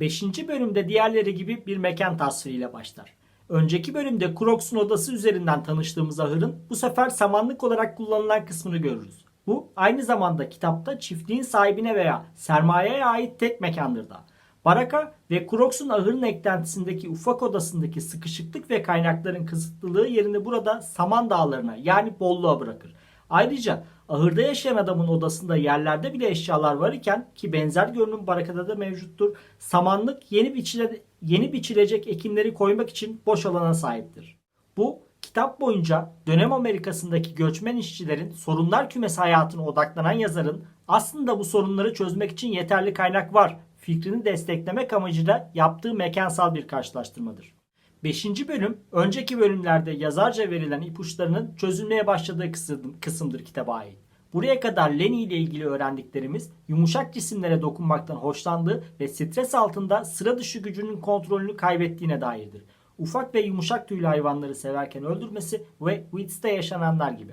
Beşinci bölümde diğerleri gibi bir mekan tasviriyle başlar. Önceki bölümde Crocs'un odası üzerinden tanıştığımız ahırın bu sefer samanlık olarak kullanılan kısmını görürüz. Bu aynı zamanda kitapta çiftliğin sahibine veya sermayeye ait tek mekandır da. Baraka ve Crocs'un ahırın eklentisindeki ufak odasındaki sıkışıklık ve kaynakların kısıtlılığı yerini burada saman dağlarına yani bolluğa bırakır. Ayrıca ahırda yaşayan adamın odasında yerlerde bile eşyalar var iken ki benzer görünüm barakada da mevcuttur. Samanlık yeni, biçile, yeni biçilecek ekinleri koymak için boş alana sahiptir. Bu kitap boyunca dönem Amerika'sındaki göçmen işçilerin sorunlar kümesi hayatına odaklanan yazarın aslında bu sorunları çözmek için yeterli kaynak var fikrini desteklemek amacıyla yaptığı mekansal bir karşılaştırmadır. 5. bölüm önceki bölümlerde yazarca verilen ipuçlarının çözülmeye başladığı kısım, kısımdır kitaba ait. Buraya kadar Lenny ile ilgili öğrendiklerimiz yumuşak cisimlere dokunmaktan hoşlandığı ve stres altında sıra dışı gücünün kontrolünü kaybettiğine dairdir. Ufak ve yumuşak tüylü hayvanları severken öldürmesi ve Wits'te yaşananlar gibi.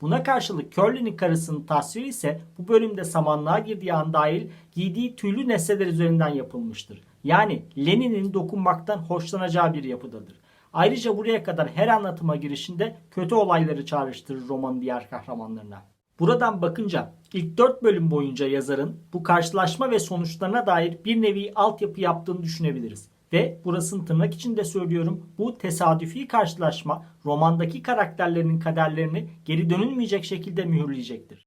Buna karşılık Curly'nin karısının tasviri ise bu bölümde samanlığa girdiği an dahil giydiği tüylü nesneler üzerinden yapılmıştır. Yani Lenin'in dokunmaktan hoşlanacağı bir yapıdadır. Ayrıca buraya kadar her anlatıma girişinde kötü olayları çağrıştırır romanın diğer kahramanlarına. Buradan bakınca ilk 4 bölüm boyunca yazarın bu karşılaşma ve sonuçlarına dair bir nevi altyapı yaptığını düşünebiliriz. Ve burasını tırnak içinde söylüyorum bu tesadüfi karşılaşma romandaki karakterlerin kaderlerini geri dönülmeyecek şekilde mühürleyecektir.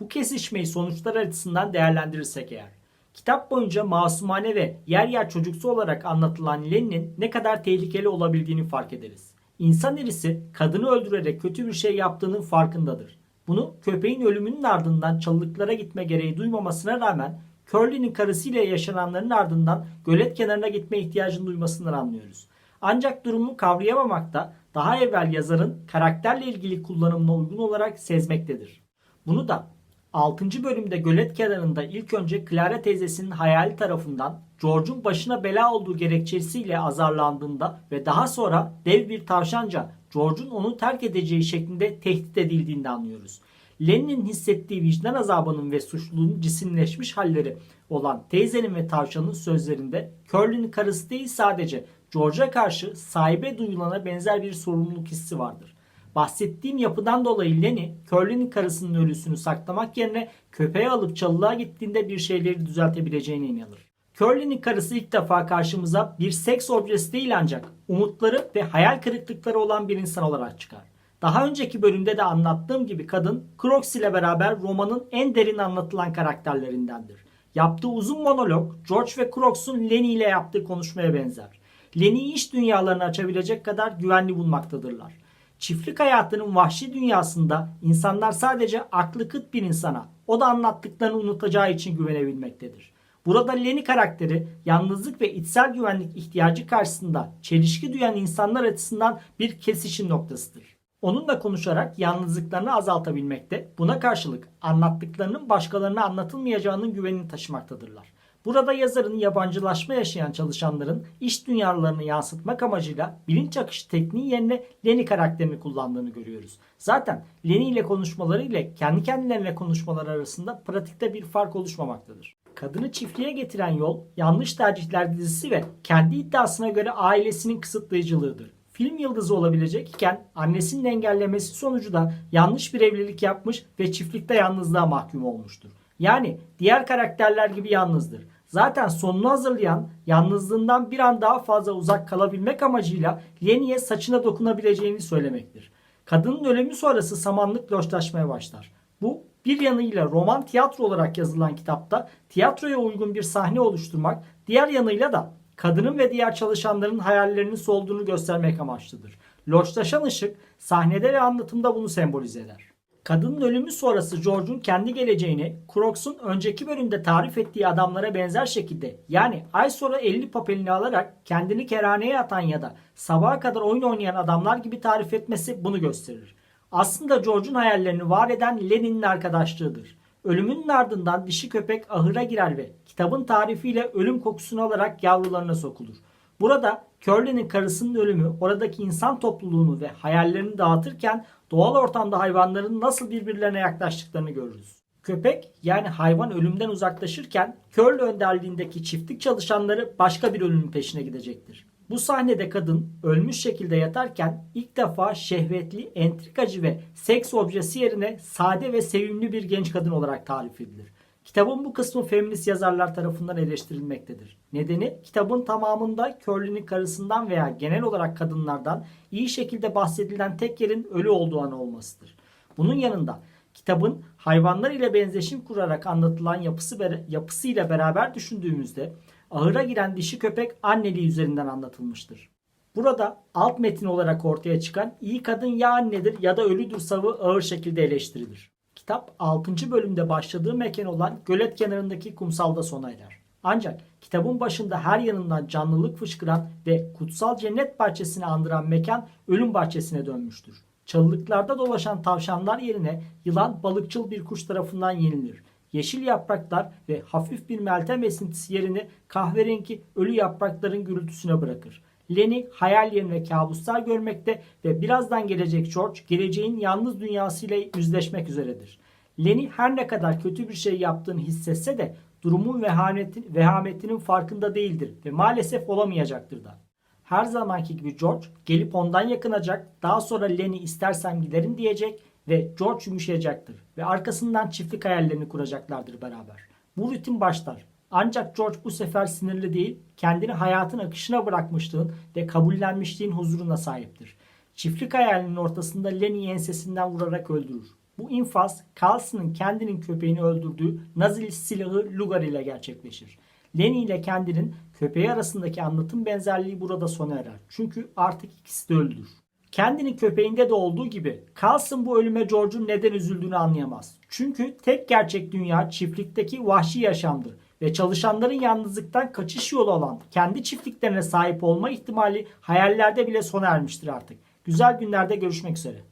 Bu kesişmeyi sonuçlar açısından değerlendirirsek eğer. Kitap boyunca masumane ve yer yer çocuksu olarak anlatılan Lenin'in ne kadar tehlikeli olabildiğini fark ederiz. İnsan irisi kadını öldürerek kötü bir şey yaptığının farkındadır. Bunu köpeğin ölümünün ardından çalılıklara gitme gereği duymamasına rağmen Curly'nin karısıyla yaşananların ardından gölet kenarına gitme ihtiyacını duymasından anlıyoruz. Ancak durumu kavrayamamakta daha evvel yazarın karakterle ilgili kullanımına uygun olarak sezmektedir. Bunu da 6. bölümde gölet kenarında ilk önce Clara teyzesinin hayali tarafından George'un başına bela olduğu gerekçesiyle azarlandığında ve daha sonra dev bir tavşanca George'un onu terk edeceği şeklinde tehdit edildiğinde anlıyoruz. Lenin'in hissettiği vicdan azabının ve suçluluğun cisimleşmiş halleri olan teyzenin ve tavşanın sözlerinde Curly'nin karısı değil sadece George'a karşı sahibe duyulana benzer bir sorumluluk hissi vardır. Bahsettiğim yapıdan dolayı Lenny, Curly'nin karısının ölüsünü saklamak yerine köpeği alıp çalılığa gittiğinde bir şeyleri düzeltebileceğine inanır. Curly'nin karısı ilk defa karşımıza bir seks objesi değil ancak umutları ve hayal kırıklıkları olan bir insan olarak çıkar. Daha önceki bölümde de anlattığım gibi kadın Crocs ile beraber romanın en derin anlatılan karakterlerindendir. Yaptığı uzun monolog George ve Crocs'un Lenny ile yaptığı konuşmaya benzer. Lenny'i iş dünyalarını açabilecek kadar güvenli bulmaktadırlar. Çiftlik hayatının vahşi dünyasında insanlar sadece aklı kıt bir insana, o da anlattıklarını unutacağı için güvenebilmektedir. Burada Lenny karakteri yalnızlık ve içsel güvenlik ihtiyacı karşısında çelişki duyan insanlar açısından bir kesişim noktasıdır. Onunla konuşarak yalnızlıklarını azaltabilmekte, buna karşılık anlattıklarının başkalarına anlatılmayacağının güvenini taşımaktadırlar. Burada yazarın yabancılaşma yaşayan çalışanların iş dünyalarını yansıtmak amacıyla bilinç akışı tekniği yerine Lenny karakterini kullandığını görüyoruz. Zaten Lenny ile konuşmaları ile kendi kendilerine konuşmaları arasında pratikte bir fark oluşmamaktadır. Kadını çiftliğe getiren yol Yanlış Tercihler dizisi ve kendi iddiasına göre ailesinin kısıtlayıcılığıdır film yıldızı olabilecek iken annesinin engellemesi sonucu da yanlış bir evlilik yapmış ve çiftlikte yalnızlığa mahkum olmuştur. Yani diğer karakterler gibi yalnızdır. Zaten sonunu hazırlayan yalnızlığından bir an daha fazla uzak kalabilmek amacıyla Lenny'e saçına dokunabileceğini söylemektir. Kadının ölümü sonrası samanlık loşlaşmaya başlar. Bu bir yanıyla roman tiyatro olarak yazılan kitapta tiyatroya uygun bir sahne oluşturmak, diğer yanıyla da kadının ve diğer çalışanların hayallerinin solduğunu göstermek amaçlıdır. Loşlaşan ışık sahnede ve anlatımda bunu sembolize eder. Kadının ölümü sonrası George'un kendi geleceğini Crocs'un önceki bölümde tarif ettiği adamlara benzer şekilde yani ay sonra 50 papelini alarak kendini kerhaneye atan ya da sabaha kadar oyun oynayan adamlar gibi tarif etmesi bunu gösterir. Aslında George'un hayallerini var eden Lenin'in arkadaşlığıdır. Ölümünün ardından dişi köpek ahıra girer ve kitabın tarifiyle ölüm kokusunu alarak yavrularına sokulur. Burada Curly'nin karısının ölümü oradaki insan topluluğunu ve hayallerini dağıtırken doğal ortamda hayvanların nasıl birbirlerine yaklaştıklarını görürüz. Köpek yani hayvan ölümden uzaklaşırken Curl önderliğindeki çiftlik çalışanları başka bir ölümün peşine gidecektir. Bu sahnede kadın ölmüş şekilde yatarken ilk defa şehvetli, entrikacı ve seks objesi yerine sade ve sevimli bir genç kadın olarak tarif edilir. Kitabın bu kısmı feminist yazarlar tarafından eleştirilmektedir. Nedeni kitabın tamamında Curly'nin karısından veya genel olarak kadınlardan iyi şekilde bahsedilen tek yerin ölü olduğu an olmasıdır. Bunun yanında kitabın hayvanlar ile benzeşim kurarak anlatılan yapısı yapısıyla beraber düşündüğümüzde ahıra giren dişi köpek anneliği üzerinden anlatılmıştır. Burada alt metin olarak ortaya çıkan iyi kadın ya annedir ya da ölüdür savı ağır şekilde eleştirilir. Kitap 6. bölümde başladığı mekan olan gölet kenarındaki kumsalda sona erer. Ancak kitabın başında her yanından canlılık fışkıran ve kutsal cennet bahçesini andıran mekan ölüm bahçesine dönmüştür. Çalılıklarda dolaşan tavşanlar yerine yılan balıkçıl bir kuş tarafından yenilir. Yeşil yapraklar ve hafif bir meltem esintisi yerini kahverengi ölü yaprakların gürültüsüne bırakır. Lenny hayal yerine kabuslar görmekte ve birazdan gelecek George geleceğin yalnız dünyasıyla yüzleşmek üzeredir. Lenny her ne kadar kötü bir şey yaptığını hissetse de durumun vehametin, vehametinin farkında değildir ve maalesef olamayacaktır da. Her zamanki gibi George gelip ondan yakınacak, daha sonra Lenny istersem giderim diyecek ve George yumuşayacaktır ve arkasından çiftlik hayallerini kuracaklardır beraber. Bu rutin başlar. Ancak George bu sefer sinirli değil, kendini hayatın akışına bırakmışlığın ve kabullenmişliğin huzuruna sahiptir. Çiftlik hayalinin ortasında Lenny'i ensesinden vurarak öldürür. Bu infaz Carlson'ın kendinin köpeğini öldürdüğü Nazil silahı Lugar ile gerçekleşir. Lenny ile kendinin köpeği arasındaki anlatım benzerliği burada sona erer. Çünkü artık ikisi de öldür. Kendinin köpeğinde de olduğu gibi Carlson bu ölüme George'un neden üzüldüğünü anlayamaz. Çünkü tek gerçek dünya çiftlikteki vahşi yaşamdır ve çalışanların yalnızlıktan kaçış yolu olan kendi çiftliklerine sahip olma ihtimali hayallerde bile sona ermiştir artık. Güzel günlerde görüşmek üzere.